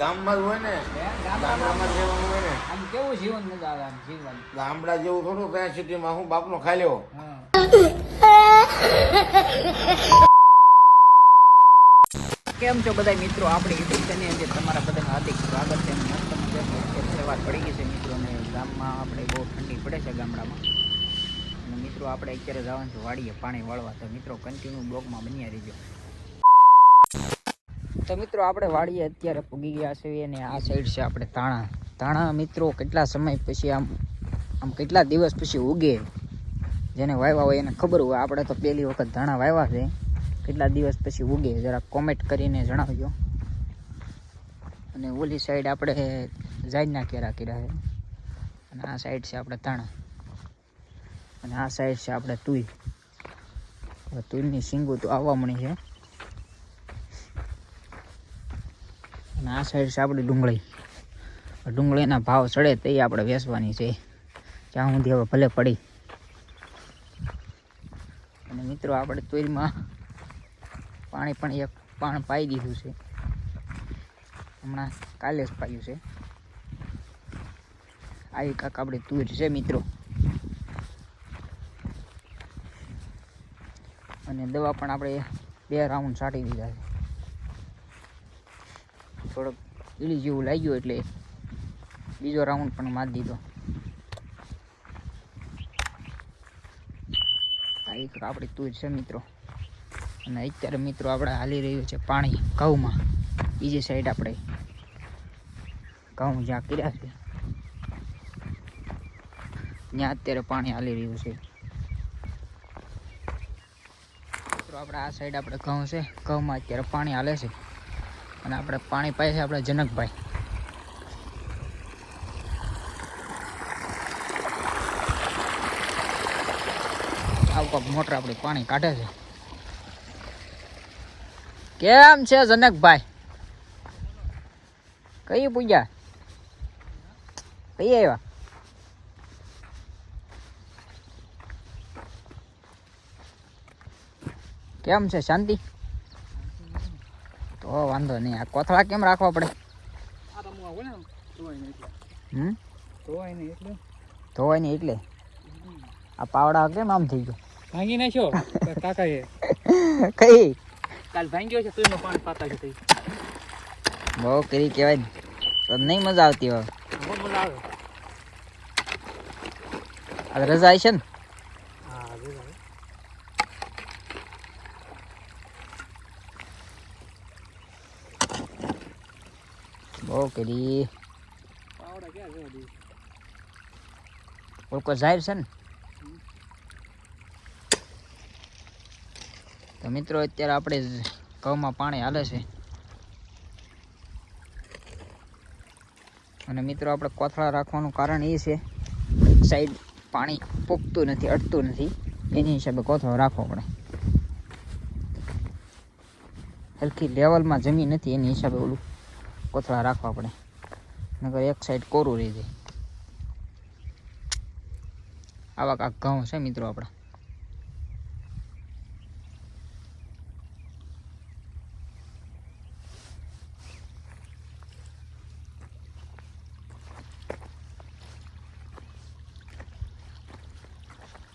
ગામમાં જ હોય ને ગામડામાં રહેવાનું હોય ને. આમ કેવું જીવન આવે આમ જીવન? ગામડા જેવું થોડું ત્યાં સિટીમાં હું બાપનો ખાઈ લેવો. કેમ છો બધા મિત્રો? આપણે યુટ્યુબ ચેનલ અંદર તમારા બધાનું હાર્દિક સ્વાગત છે. સવાર પડી ગઈ છે મિત્રોને ગામમાં આપણે બહુ ઠંડી પડે છે ગામડામાં. અને મિત્રો આપણે અત્યારે જવાનું છે વાડીએ પાણી વાળવા. તો મિત્રો કન્ટિન્યુ બ્લોકમાં બન્યા રહીજો. તો મિત્રો આપણે વાડીએ અત્યારે પૂગી ગયા છીએ અને આ સાઈડ છે આપણે તાણા તાણા મિત્રો કેટલા સમય પછી આમ આમ કેટલા દિવસ પછી ઉગે? જેને વાવ્યા હોય એને ખબર હોય. આપણે તો પહેલી વખત ધાણા વાવ્યા છે. કેટલા દિવસ પછી ઉગે? જરા કોમેન્ટ કરીને જણાવજો. અને ઓલી સાઈડ આપણે જાજના કેરા કર્યા છે. અને આ સાઈડ છે આપણે તાણા અને આ સાઈડ છે આપણે તુઈ. હવે તુઈની સિંગો તો આવવા મળી છે. આ સાઈડ છે આપણી ડુંગળી. ડુંગળીના ભાવ ચડે તે આપણે વેચવાની છે. જ્યાં સુધી હવે ભલે પડી. અને મિત્રો આપણે તુરમાં પાણી પણ એક પાણ પાઈ દીધું છે. હમણાં કાલે જ પાયું છે. આવી કાંક આપણી તુર છે મિત્રો. અને દવા પણ આપણે બે રાઉન્ડ છાંટી દીધા છે. થોડોક ઈલી જેવું લાગ્યું એટલે બીજો રાઉન્ડ પણ મારી દીધો. એક આપણી તુર છે મિત્રો. અને અત્યારે મિત્રો આપણે હાલી રહ્યું છે પાણી ઘઉંમાં. બીજી સાઈડ આપણે ઘઉં જ્યાં કર્યા છે, ત્યાં અત્યારે પાણી હાલી રહ્યું છે. મિત્રો આપણે આ સાઈડ આપણે ઘઉં છે, ઘઉંમાં અત્યારે પાણી હાલે છે. અને આપણે પાણી પાય છે આપણે જનકભાઈ. આવું કાંક મોટર આપણે પાણી કાઢે છે. કેમ છે જનકભાઈ? કઈ પૂજા? કઈ આવ્યા? કેમ છે, શાંતિ? તો વાંધો નહીં. આ કોથળા કેમ રાખવા પડે? હમ? ધોવાય નહીં એટલે. આ પાવડા કેમ આમ થઈ ગયો? ભાંગી નાખ્યો? કાકા એ કઈ? કાલ ભાંગ્યો છે તું પાણી પાતા છે તઈ બહુ કરી કહેવાય તો નહીં મજા આવતી હવે. મજા આવે. આ રજા આવી છે ને હા જો ભાઈ જવા દે ઓળકો જાહેર છે ને? તો મિત્રો અત્યારે આપણે ઘઉંમાં પાણી હાલે છે. અને મિત્રો આપણે કોથળા રાખવાનું કારણ એ છે સાઈડ પાણી પોગતું નથી અટતું નથી. એની હિસાબે કોથળો રાખવો પડે. હલકી લેવલમાં જમીન નથી એની હિસાબે ઓલું કોથળા રાખવા પડે. નકર એક સાઈડ કોરું રહી જાય. આવા કાંક ઘઉં છે મિત્રો આપણા.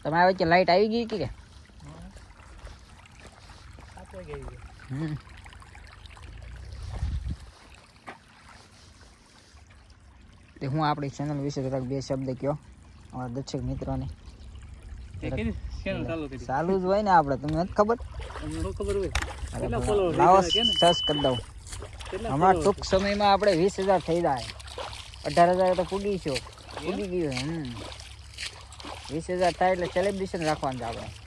તમારા વચ્ચે લાઈટ આવી ગઈ કે કે? આવી હમ. તે હું આપણી ચેનલ વિશે જરાક બે શબ્દ કહો અમારા દર્શક મિત્રોને. ચાલુ જ હોય ને આપણે તમને નથી ખબર? લાવો? સર્ચ કરી દઉં. હમણાં? ટૂંક સમયમાં આપણે વીસ હજાર થઈ જાય. અઢાર હજાર તો પૂગી છો પૂગી ગયું હમ. વીસ હજાર થાય એટલે સેલિબ્રેશન રાખવાનું છે આપણે.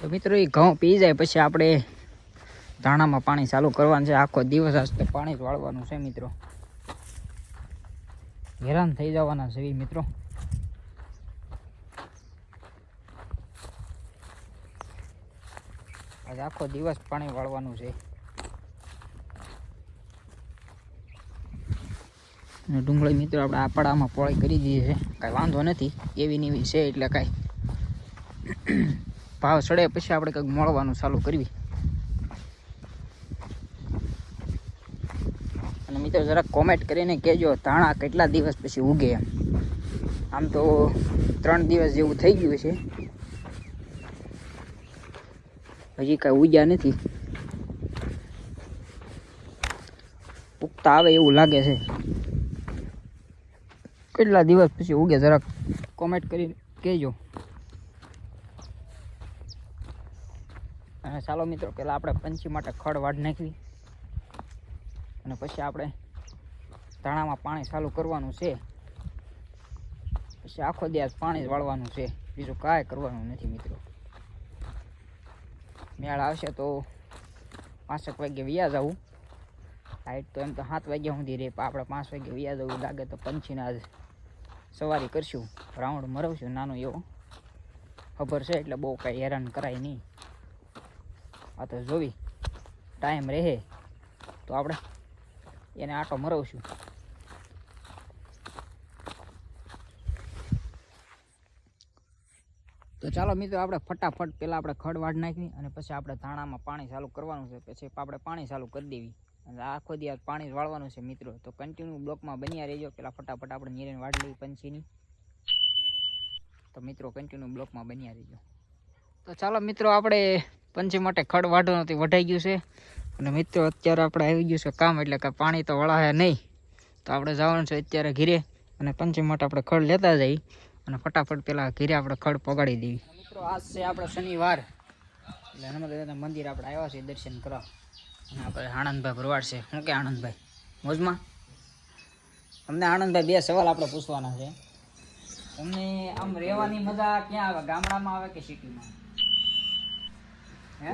તો મિત્રો, એ ઘઉં પી જાય પછી આપણે ધાણામાં પાણી ચાલુ કરવાનું છે. આખો દિવસ હશે પાણી જ વાળવાનું છે મિત્રો. હેરાન થઈ જવાના છે મિત્રો. આજે આખો દિવસ પાણી વાળવાનું છે. અને ડુંગળી મિત્રો આપણે આપાડામાં પોળી કરી દીધી છે. કાંઈ વાંધો નથી. એવી નેવી છે એટલે કાંઈ. ભાવ ચડે પછી આપણે કંઈક મળવાનું ચાલુ કરવી. અને મિત્રો જરાક કોમેન્ટ કરીને કહેજો, ધાણા કેટલા દિવસ પછી ઉગે એમ. આમ તો ત્રણ દિવસ જેવું થઈ ગયું છે. હજી કાંઈ ઉગ્યા નથી. ઉગતા આવે એવું લાગે છે. કેટલા દિવસ પછી ઉગે, જરાક કોમેન્ટ કરીને કહેજો. અને ચાલો મિત્રો, પહેલાં આપણે પંછી માટે ખડ વાડ નાખવી. અને પછી આપણે ધાણામાં પાણી ચાલુ કરવાનું છે. પછી આખો દિવસ પાણી જ વાળવાનું છે. બીજું કાંઈ કરવાનું નથી મિત્રો. મેળ આવશે તો પાંચેક વાગે વ્યાજ આવું લાઇટ તો એમ તો સાત વાગ્યા સુધી રહે, પણ આપણે પાંચ વાગે વ્યાજ આવું લાગે તો પંછીને આજ સવારી કરશું. રાઉન્ડ મરવશું, નાનો એવો. ખબર છે, એટલે બહુ કાંઈ હેરાન કરાય નહીં. આ તો જોવી. ટાઈમ રહે. તો આપણે એને આટો મરાવશું. તો ચાલો મિત્રો, આપણે ફટાફટ પહેલાં આપણે ખડ વાડ નાખવી અને પછી આપણે ધાણામાં પાણી ચાલુ કરવાનું છે. પછી આપણે પાણી ચાલુ કરી દેવી. અને આખો દિવસ પાણી વાળવાનું છે મિત્રો. તો કન્ટિન્યુ બ્લોકમાં બન્યા રહેજો પહેલાં ફટાફટ આપણે નીરેન વાડ લઈ પંછીની. તો મિત્રો કન્ટિન્યુ બ્લોકમાં બન્યા રહેજો. તો ચાલો મિત્રો, આપણે પંચી માટે ખડ વાઢો નથી, વઢાઈ ગયું છે. અને મિત્રો, અત્યારે આપણે આવી ગયું છે કામ, એટલે કે પાણી તો વળાવે નહીં. તો આપણે જવાનું છે અત્યારે ઘીરે અને પંછી માટે આપણે ખડ લેતા જઈ અને ફટાફટ પેલા ઘીરે આપણે ખડ પગાડી દેવી. મિત્રો, આજ છે આપણે શનિવાર. એટલે હનુમાન મંદિર આપણે આવ્યા છીએ દર્શન કરવા. અને આપણે આનંદભાઈ ભરવાડ છે. શું કે આનંદભાઈ મોજમાં? અમને આનંદભાઈ બે સવાલ આપણે પૂછવાના છે. તમને આમ રહેવાની મજા ક્યાં આવે? ગામડામાં આવે કે સિટીમાં હે એટલે રહેવાની ક્યાં મજા આવે ગામડામાં આવે કે સિટીમાં આવે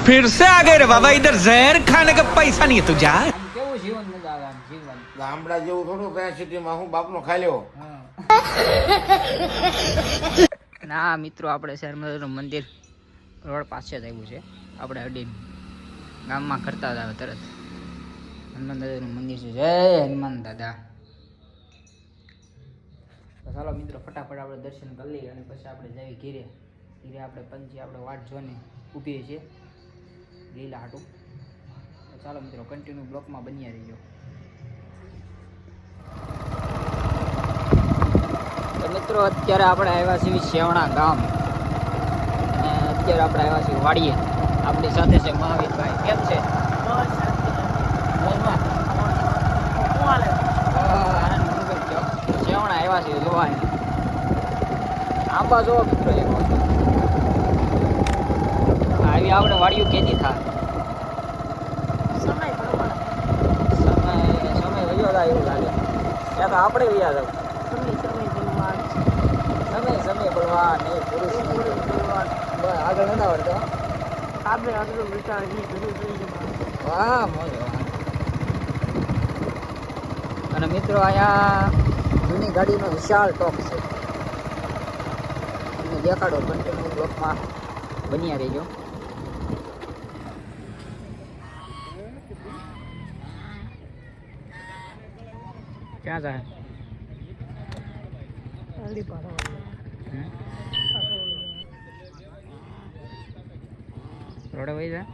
फिर से आ गए रे बाबा इधर जहर खाने का पैसा नहीं है तुझे हाँ? આમ કેવું જીવન મજા આવે આમ જીવવાની ગામડા જેવું થોડું ત્યાં સિટીમાં હું બાપનો ખાઈ લેવો ના મિત્રો આપણે શહેરમાં મંદિર રોડ પાસે જ આવ્યું છે આપણે અડી ગામમાં કરતા જ આવે તરત હનુમાન દાદાનું મંદિર છે જય હનુમાન દાદા તો ચાલો મિત્રો, ફટાફટ આપણે દર્શન કરી લઈએ અને પછી આપણે જઈએ ઘીરે. ઘીરે આપણે પંચી, આપણે વાટ જોઈને ઊભી છે લીલા હાટું. ચાલો મિત્રો કન્ટિન્યુ બ્લોકમાં બન્યા રહીજો. તો મિત્રો, અત્યારે આપણે આવ્યા છીએ શેવણા ગામ. અને અત્યારે આપણે આવ્યા છીએ વાડીએ. આપણી સાથે છે મહાવીરભાઈ. કેમ છે? મોજમાં? હા, આનંદ મંગળ છો. શેવણા આવ્યા છીએ જોવા આંબા જોવા મિત્રો આવી આપણે વાડિયું કેદી થાય? સમય સમય વયો જાય એવું લાગે. ત્યાં તો આપણે વ્યા જાવ સમય સમય બળવાન એ પુરુષ નહીં. બસ, આગળ નથી આવડતો વાહ મોજ. અને મિત્રો અહીંયા જૂની ગાડીનો વિશાળ ટોપ છે. દેખાડો કન્ટિન્યુ બ્લોકમાં બન્યા રહેજો. ક્યાં જાય? રોડે વહી જાય